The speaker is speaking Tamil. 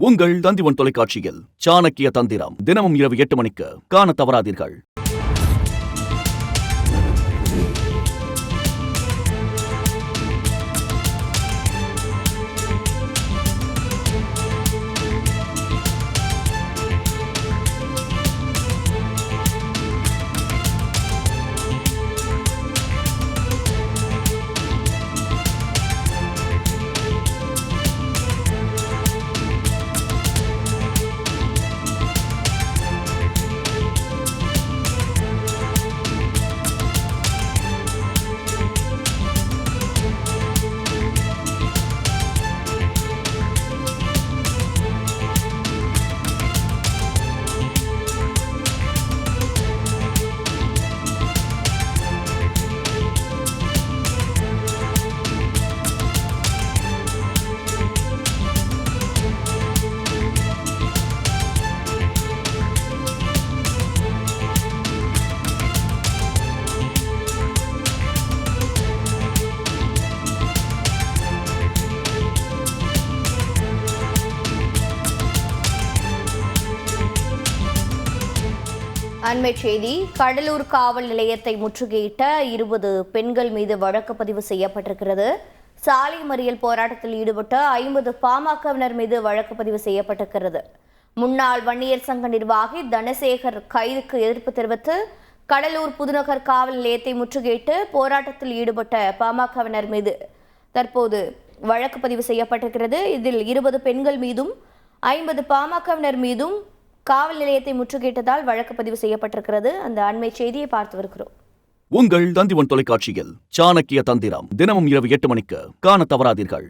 உங்கள் தந்திவன் தொலைக்காட்சியில் சாணக்கிய தந்திரம் தினமும் இரவு எட்டு மணிக்கு காண தவறாதீர்கள். அண்மை செய்தி கடலூர் காவல் நிலையத்தை முற்றுகையிட்ட இருபது பெண்கள் மீது வழக்கு பதிவு செய்யப்பட்டிருக்கிறது. சாலை மறியல் போராட்டத்தில் ஈடுபட்ட ஐம்பது பாமகவினர் மீது வழக்கு பதிவு செய்யப்பட்டிருக்கிறது. முன்னாள் வன்னியர் சங்க நிர்வாகி தனசேகர் கைதுக்கு எதிர்ப்பு தெரிவித்து கடலூர் புதுநகர் காவல் நிலையத்தை முற்றுகையிட்டு போராட்டத்தில் ஈடுபட்ட பாமகவினர் மீது தற்போது வழக்கு பதிவு செய்யப்பட்டிருக்கிறது. இதில் இருபது பெண்கள் மீதும் ஐம்பது பாமகவினர் மீதும் காவல் நிலையத்தை முற்றுகையிட்டதால் வழக்கு பதிவு செய்யப்பட்டிருக்கிறது. அந்த அண்மை செய்தியை பார்த்து வருகிறோம் உங்கள் தந்திவன் தொலைக்காட்சியில் சாணக்கிய தந்திரம் தினமும் இரவு எட்டு மணிக்கு காண தவறாதீர்கள்.